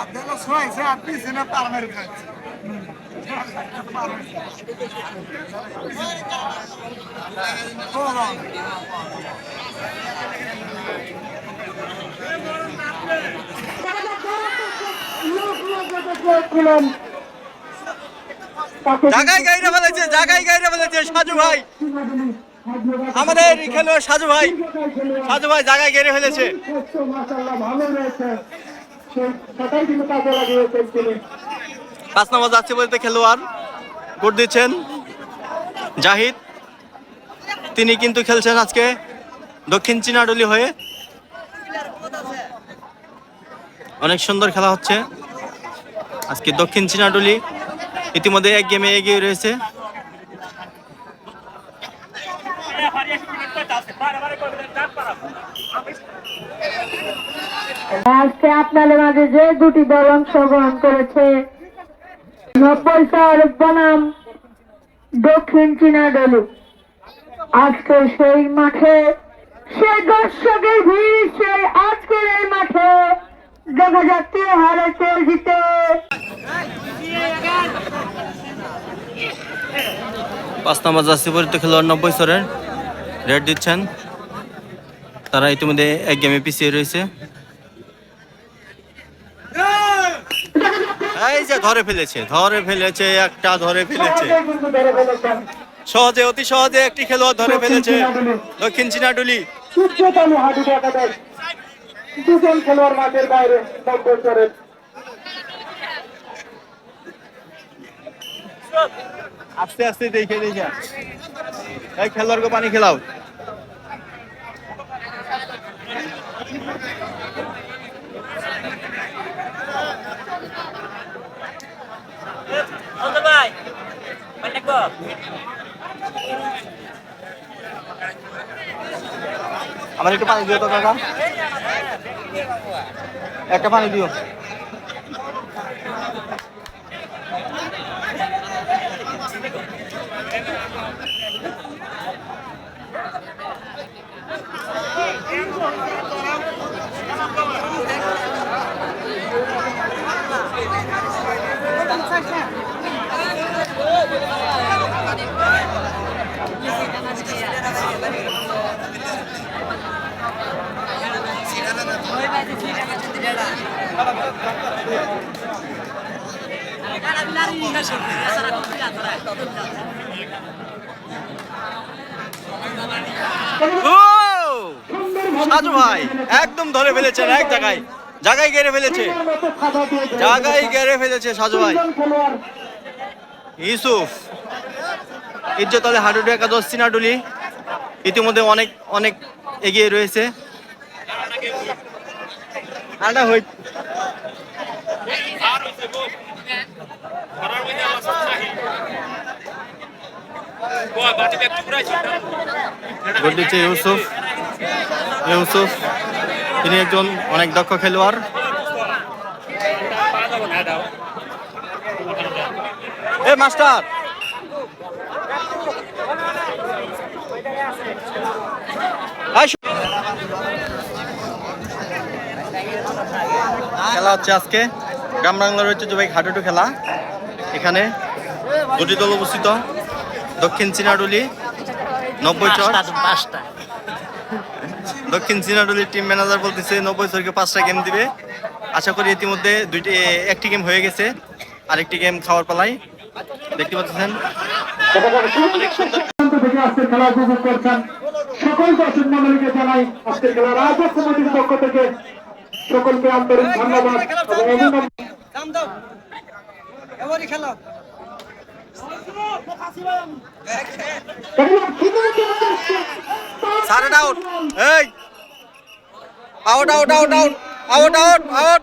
আপনারা শোয়াইছে আপনি সিনে পার মেরে খাচ্ছে জাগায় গাইরে ফেলেছে জাগায় গাইরে ফেলেছে সাজু ভাই। আমাদের খেলোয়াড় সাজু ভাই। সাজু ভাই জায়গায় গেড়ে ফেলেছে। পাঁচ নম্বর যাচ্ছে বলতে খেলোয়াড়। গোট দিচ্ছেন জাহিদ। তিনি কিন্তু খেলছেন আজকে দক্ষিণ চীনাডলি হয়ে। অনেক সুন্দর খেলা হচ্ছে। আজকে দক্ষিণ চীনাডলি ইতিমধ্যে এক গেমে এগিয়ে রয়েছে। আজকে আপনাদের মাঝে যে দুটি দল অংশগ্রহণ করেছে। নব্বই চার বনাম দক্ষিণ চীনা দলু। আজকে সেই মাঠে সেই দর্শকের ভিড় সেই আজকের এই মাঠে দেখা যাচ্ছে হারে তেল জিতে। পাঁচ নম্বর জার্সি পরিত খেলোয়াড় নব্বই সরের রেড দিচ্ছেন। তারা ইতিমধ্যে এক গেমে পিছিয়ে রয়েছে এই যে ধরে ফেলেছে ধরে ফেলেছে একটা ধরে ফেলেছে। সহজে অতি সহজে একটি খেলোয়াড় ধরে ফেলেছে। দক্ষিণ চীনাডুলি দুজন খেলোয়াড় মাঠের বাইরে আস্তে আস্তে দেখে দেখে এই খেলোয়াড়কে পানি খেলাও। আমার একটু পানি দিও তো কাকা। একটা পানি দিও। সাজু ভাই, একদম ধরে ফেলেছেন এক জায়গায়। জায়গায় গেড়ে ফেলেছে। জায়গায় গেড়ে ফেলেছে সাজু ভাই। ইউসুফ, ইজ্জত আলী হাডুডু একাদশ, সিনাডুলি। ইতিমধ্যে অনেক অনেক এগিয়ে রয়েছে। হই গোল দিচ্ছে ইউসুফ। ইউসুফ, তিনি একজন অনেক দক্ষ খেলোয়াড়। এ, মাস্টার! খেলা হচ্ছে আজকে। গ্রাম বাংলার ঐতিহ্যবাহী হাডুডু খেলা। এখানে দুটি দল অবস্থিত দক্ষিণ চিনাডুলি নব্বই চর পাঁচটা দক্ষিণ চীনাডুলির টিম ম্যানেজার বলতেছে নব্বই চরকে পাঁচটা গেম দিবে। আশা করি ইতিমধ্যে দুইটি একটি গেম হয়ে গেছে। আরেকটি গেম খাওয়ার পালাই দেখতে পাচ্ছেন। খেলা উপভোগ করছেন সকল দর্শক মন্ডলীকে জানাই আজকের কমিটির পক্ষ থেকে সকলকে আন্তরিক ধন্যবাদ এবং অভিনন্দন সারেন আউট এই। Out out out out out out out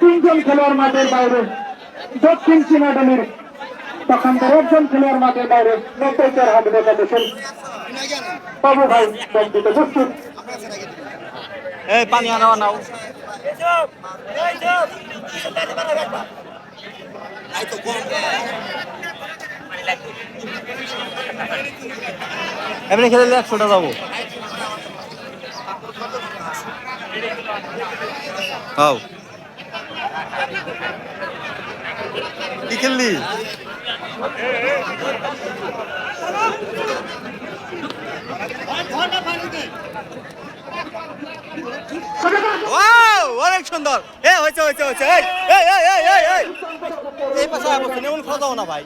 তিনজন খেলোয়াড় মাঠের বাইরে দক্ষিণ চীনাডানের তখনকার একজন খেলোয়াড় মাঠের বাইরে নব্বইতে হাসবে দেশের বাবু ভাই বন্ধুতে প্রস্তুত। পানি আনাও নাও। এমনি খেলে একশোটা যাব হাও কি খেললি? সুন্দর। এই পাশে না ভাই।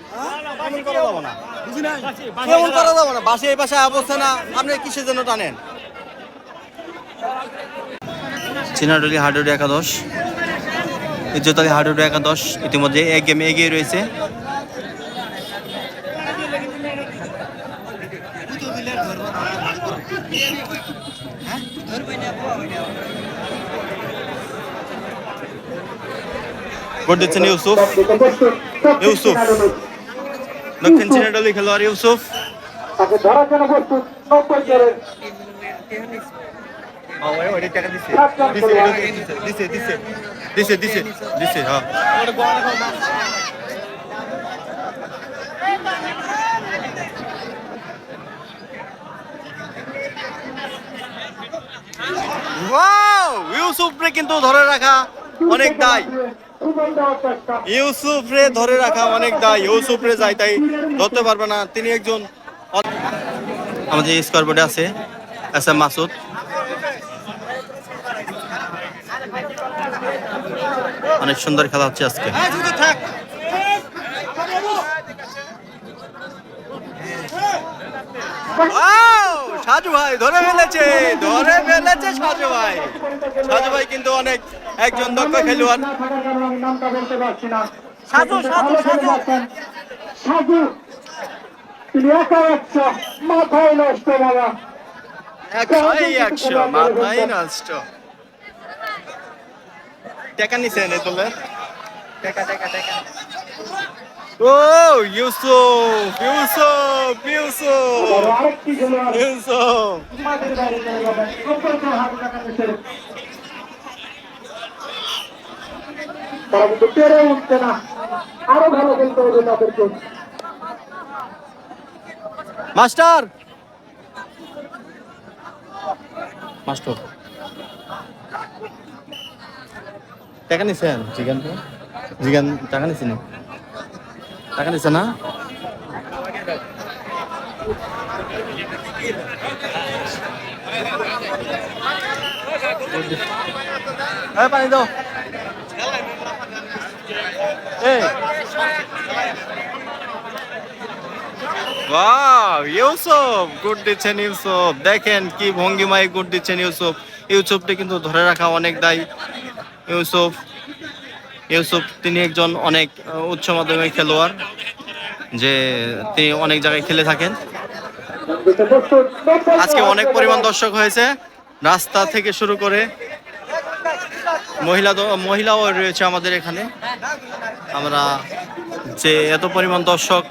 করা যাব না। করা না। বাসে পাশে আপনি কিসের জন্য টানেন? চিনাডলি হাডুডি একাদশ। ইজ্জতালি হাডুডি একাদশ ইতিমধ্যে এক গেমে এগিয়ে রয়েছে। ভোট দিচ্ছেন ইউসুফ ইউসুফ। দক্ষিণ চিনাডলি খেলোয়াড় ইউসুফ দিছে দিছে দিছে দিছে দিছে হ্যাঁ ওয়াও ইউসুফ রে কিন্তু ধরে রাখা। অনেক দায়। ইউসুফ রে ধরে রাখা অনেক দায় ইউসুফ রে যাই তাই ধরতে পারবে না। তিনি একজন আমাদের স্কোয়ার বোর্ডে আছে এস এম মাসুদ। অনেক সুন্দর খেলা হচ্ছে আজকে। সাজু ভাই ধরে ফেলেছে ধরে ফেলেছে সাজু ভাই। সাজু ভাই কিন্তু অনেক একজন দক্ষ খেলোয়াড়। একশো মাথায় নষ্ট বাবা একশোই একশো মাথায় নষ্ট। টাকা তোলে টাকা টাকা টাকা। ও ইউসুফ ইউসুফ ইউসুফ। আবারও আরেকটি ইউসুফ মাঠের বাইরে চলে যাবেন অপরকে হাত রাখা নিষেধ। তারা কিন্তু পেরে উঠছে না। আরও ভালো খেলতে হবে তাদেরকে। মাস্টার! মাস্টার। টাকা নিছেন? জিগান জিগান টাকা নিছেন টাকা নিছে না? এই পানি দাও। ওয়াও ইউসুফ গুড দিচ্ছেন ইউসুফ দেখেন কি ভঙ্গিমায় গুড দিচ্ছেন ইউসুফ ইউসুফটি কিন্তু ধরে রাখা অনেক দায়ী। ইউসুফ ইউসুফ তিনি একজন অনেক উচ্চ মাধ্যমিক খেলোয়াড়, যে তিনি অনেক জায়গায় খেলে থাকেন। আজকে অনেক পরিমাণ দর্শক হয়েছে। রাস্তা থেকে শুরু করে মহিলা মহিলাও রয়েছে আমাদের এখানে। আমরা যে এত পরিমাণ দর্শক,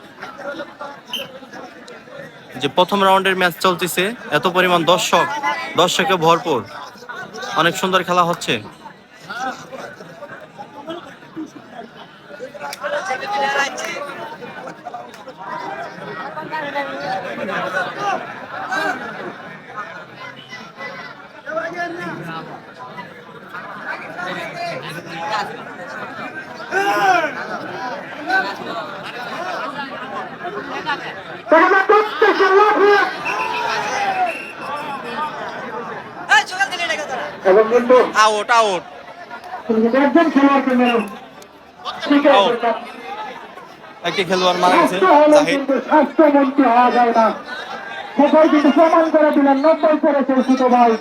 যে প্রথম রাউন্ডের ম্যাচ চলতেছে, এত পরিমাণ দর্শক, দর্শকে ভরপুর। অনেক সুন্দর খেলা হচ্ছে। Out out Out. একটি খেলোয়াড় মারা গেছে জাহিদ। স্বাস্থ্যমন্ত্রী হওয়া যায় না। সবাই কিন্তু প্রমাণ করে দিলেন নব্বই করেছে ছোট ভাই।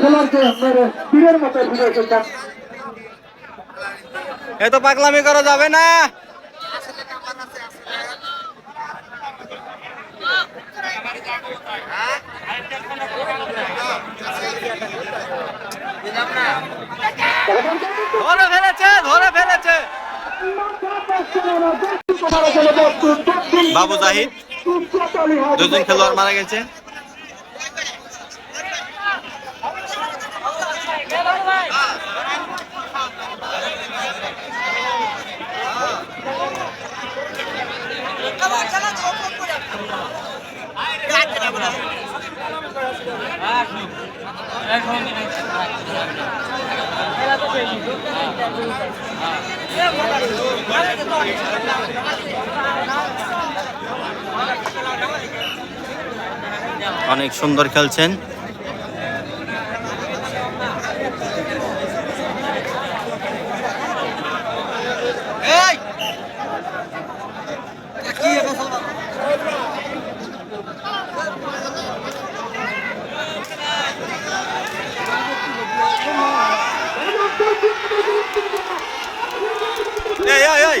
খেলোয়াড়কে মেরে তীরের মতো ফিরে এসেছেন। এ তো পাগলামি করা যাবে না। ধরে ফেলেছে ধরে ফেলেছে। বাবু জাহিদ দুজন খেলোয়াড় মারা গেছে। অনেক সুন্দর খেলছেন এই এই এই এই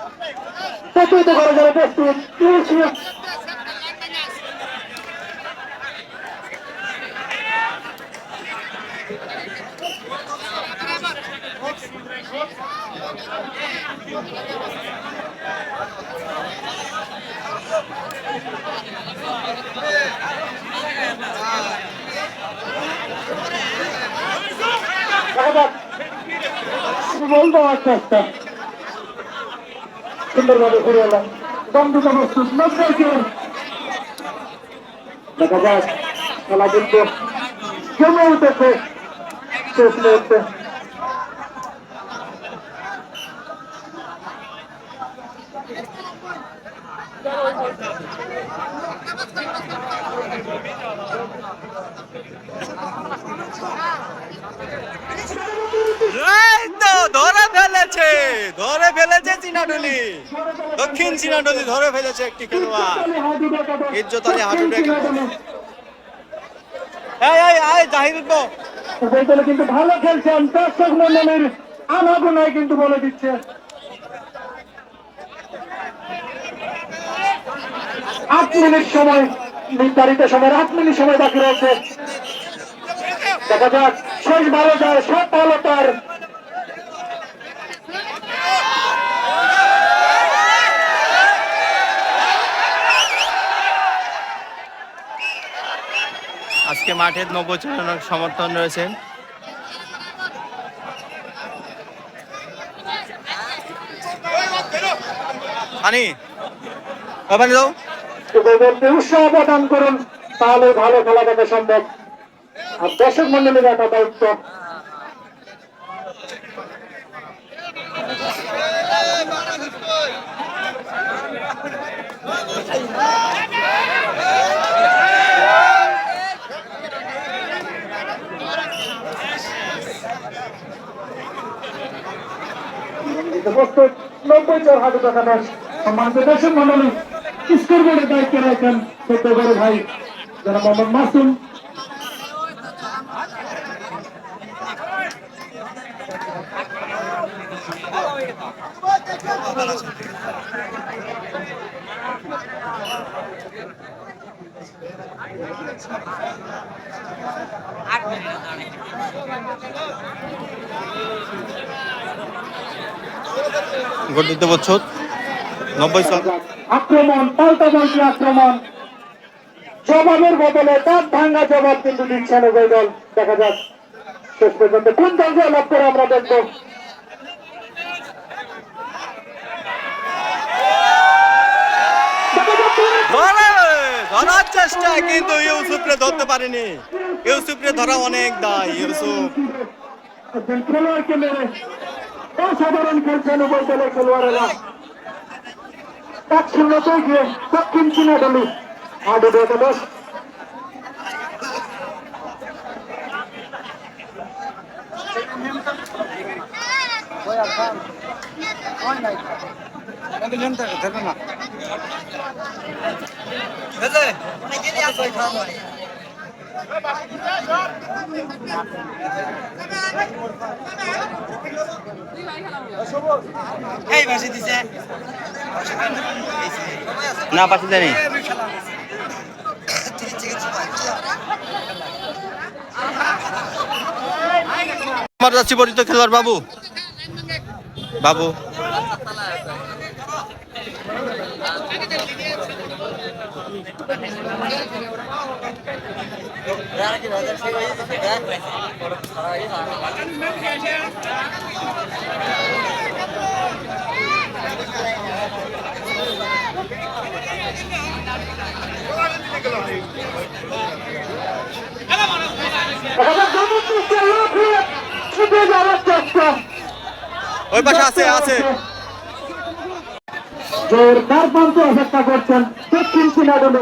প্রস্তুত করে যাবে প্রস্তুত বলব আস্তে আস্তে সুন্দরভাবে ঘুরে এলাম। জন দেখা যাক খেলা কিন্তু জমে উঠেছে শেষ মুহূর্তে এই তো ধরে ফেলেছে ধরে ফেলেছে চিনাডলি দক্ষিণ চিনাডলি ধরে ফেলেছে একটি খেলোয়াড়। ইজ্জত আলী কিন্তু বলে দিচ্ছে। আট মিনিট সময়, নির্ধারিত সময় আট মিনিট সময় বাকি রয়েছে। দেখা যাক, শেষ ভালো যায় সব ভালো তার আজকে মাঠে জনের সমর্থন রয়েছে। আনি উৎসাহ প্রদান করুন, তাহলে ভালো খেলা দেখা সম্ভব। আর দর্শক মন্ডলীরা একটা দায়িত্ব প্রস্তুত নব্বই চার হাতে দেখানো সম্মানিত দর্শক মন্ডলী স্কোর বোর্ডের দায়িত্বে রয়েছেন সত্য বড় ভাই যারা মোহাম্মদ মাসুম। গোল বছর নব্বই সাল। আক্রমণ পাল্টা পাল্টি আক্রমণ। জবাবের বদলে তার ভাঙ্গা জবাব কিন্তু দিচ্ছেন উভয় দল। দেখা যাক শেষ পর্যন্ত কোন দল যে লাভ করে আমরা দেখব। ধরার চেষ্টা কিন্তু ইউসুফরে ধরতে পারেনি। ইউসুফরে ধরা অনেক দায় ইউসুফ। খেলোয়াড়কে মেরে অসাধারণ খেলছেন উভয় দলের খেলোয়াড়েরা এক শূন্যতে গিয়ে দক্ষিণ চীনা দলু আগে একাদশ না পাশে জানি আমার যাচ্ছি পরিচিত খেলোয়াড় বাবু। বাবু এখানে জবরদস্তি লাফিয়ে ছুটে যাওয়ার চেষ্টা ওই পাশে আছে আছে। জোরদার পান্ত অপেক্ষা করছেন দক্ষিণ দলু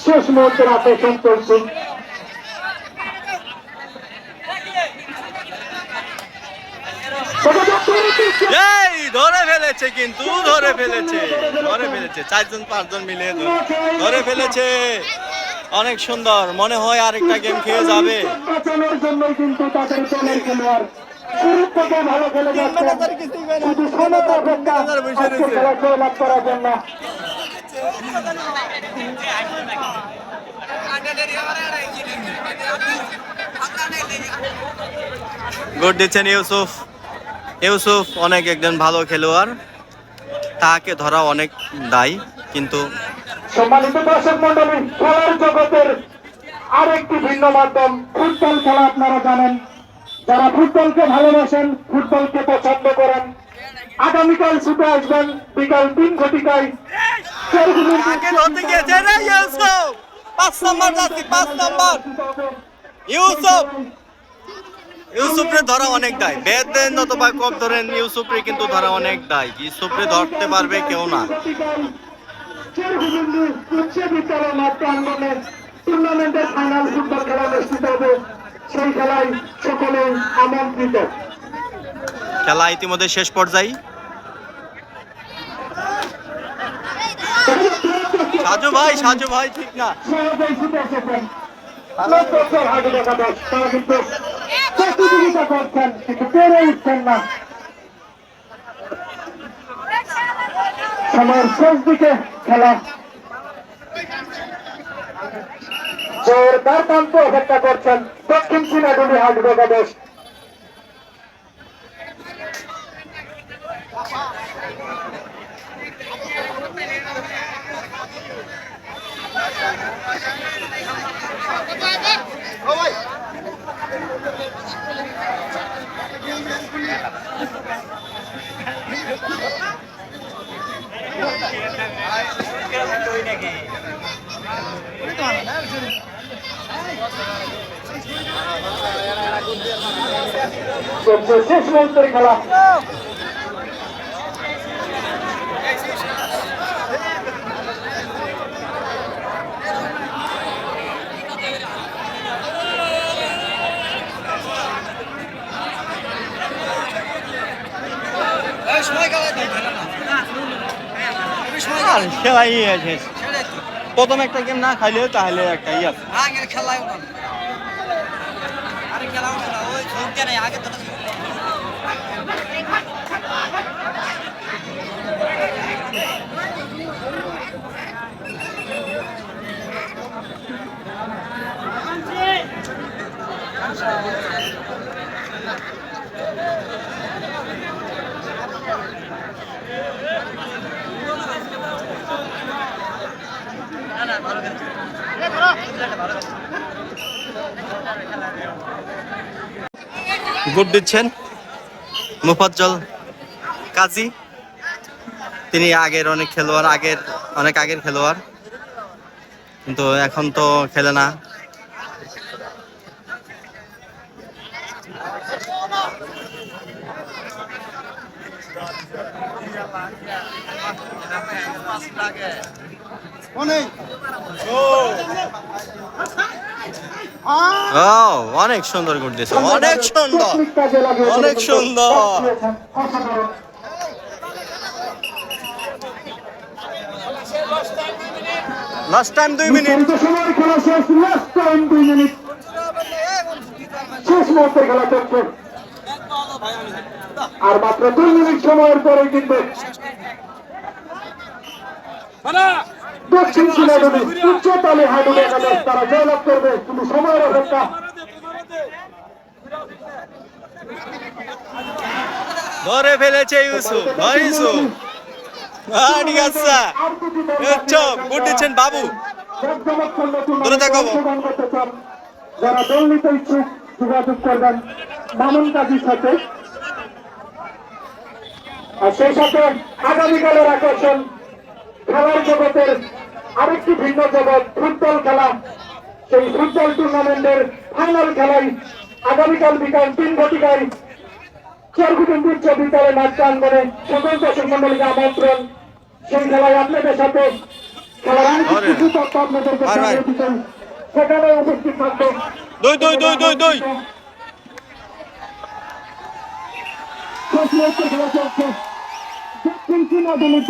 শেষ মুহূর্তের অপেক্ষণ চলছে এই ধরে ফেলেছে কিন্তু ধরে ফেলেছে ধরে ফেলেছে। চারজন পাঁচজন মিলে ধরে- ফেলেছে। অনেক সুন্দর মনে হয় আরেকটা গেম খেয়ে যাবে। বাঁচানোর জন্য কিন্তু তাদের দলের খেলোয়াড় শুরু থেকে ভালো খেলে যাচ্ছে শুধু সময় অপেক্ষা খেলা করার জন্য। গোট দিচ্ছেন ইউসুফ ইউসুফ অনেক একজন ভালো খেলোয়াড়। তাকে ধরা অনেক দায়ী, কিন্তু সম্মানিত দর্শক মন্ডলী খেলার জগতের আরেকটি ভিন্ন মাধ্যম, ফুটবল খেলা আপনারা জানেন। যারা ফুটবলকে ভালোবাসেন, ফুটবলকে পছন্দ করেন আগামীকাল ছুটে আসবেন বিকাল তিন ঘটিকায়। পাঁচ নাম্বার যাচ্ছি পাঁচ নাম্বার। ইউসুফ। ইউসুফরে ধরা অনেক দায়। বেদ দেন অথবা কপ ধরেন ইউসুফরে কিন্তু ধরা অনেক দায়। ইউসুফরে ধরতে পারবে কেউ না। টুর্নামেন্টের ফাইনাল ফুটবল খেলা অনুষ্ঠিত হবে। সেই খেলায় সকলে আমন্ত্রিত। খেলা ইতিমধ্যে শেষ পর্যায়ে। সাজু ভাই সাজু ভাই, ঠিক না। সময়ের শেষ দিকে খেলা জোরদার প্রান্ত অপেক্ষা করছেন দক্ষিণ চীনাগুলি হাট একাদশ। শেষ মুহূর্তের খেলা। আর খেলাই আছে প্রথম একটা গেম না খাইলে তাহলে একটা ইয়ে আছে। আগের খেলায় গুড দিচ্ছেন মুফাজ্জল কাজী। তিনি আগের অনেক খেলোয়াড়, আগের, অনেক আগের খেলোয়াড়। কিন্তু এখন তো খেলে না। ও অনেক। সুন্দর দিয়েছে অনেক সুন্দর অনেক সুন্দর। লাস্ট টাইম দুই মিনিট। সময় খেলা শেষ লাস্ট টাইম দুই মিনিট। শেষ মুহূর্তে খেলা চলছে আর মাত্র দুই মিনিট সময়ের পরে কিন্তু দক্ষিণ উচ্চতালে তারা জয়লাভ করবে কিন্তু সময়ের অপেক্ষা। ধরে ফেলেছে ইউসুফ ইউসুফ। ঠিক আছে। চপ, গুড বাবু। দূরে থাকো। যারা দল নিতে ইচ্ছুক যোগাযোগ করবেন মামুন কাজীর সাথে। আর সেই সাথে আগামীকালের আকর্ষণ খেলার জগতের আরেকটি ভিন্ন জগৎ ফুটবল খেলা। সেই ফুটবল টুর্নামেন্টের ফাইনাল খেলায় আগামীকাল বিকাল তিন ঘটিকায় চরকুটুম উচ্চ বিদ্যালয় প্রাঙ্গনে সকল দর্শক মন্ডলীকে আমন্ত্রণ। সেই খেলায় আপনাদের সাথে খেলার কিছু তথ্য আপনাদেরকে সেখানে উপস্থিত থাকবে দুই, দুই, দুই, দুই, দুই।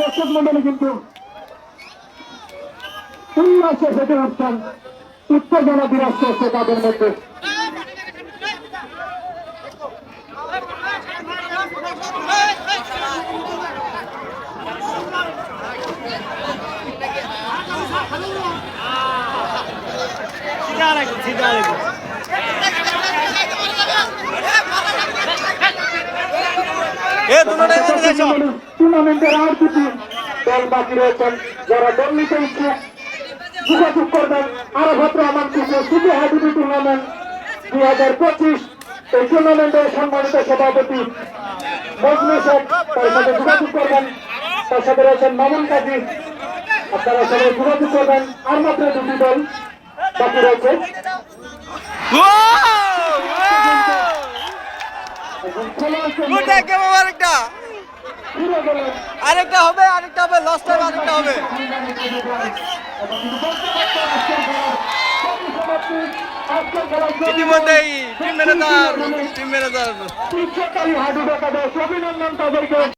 দর্শক মন্ডলী কিন্তু উল্লাসে ফেটে উঠছেন উত্তেজনা বিরাজ করছে তাদের মধ্যে। টুর্নামেন্টের আর দুটি দল বাকি রয়েছেন যারা দল নিতে ইচ্ছুক যোগাযোগ করবেন। আরও ভদ্র আমার কিছু শুধু হাডুডি টুর্নামেন্ট দুই হাজার পঁচিশ। এই টুর্নামেন্টের সম্মানিত সভাপতি মজনু শেখ তার সাথে যোগাযোগ করবেন। তার সাথে রয়েছেন মামুন কাজী। আপনারা সবাই যোগাযোগ করবেন। আর মাত্র দুটি দল বাকি রয়েছে। এখন আরেকটা হবে আরেকটা হবে লস্ট টাইম আরেকটা হবে। ইতিমধ্যেই টিম ম্যানেজার টিম ম্যানেজার অভিনন্দন তাদেরকে।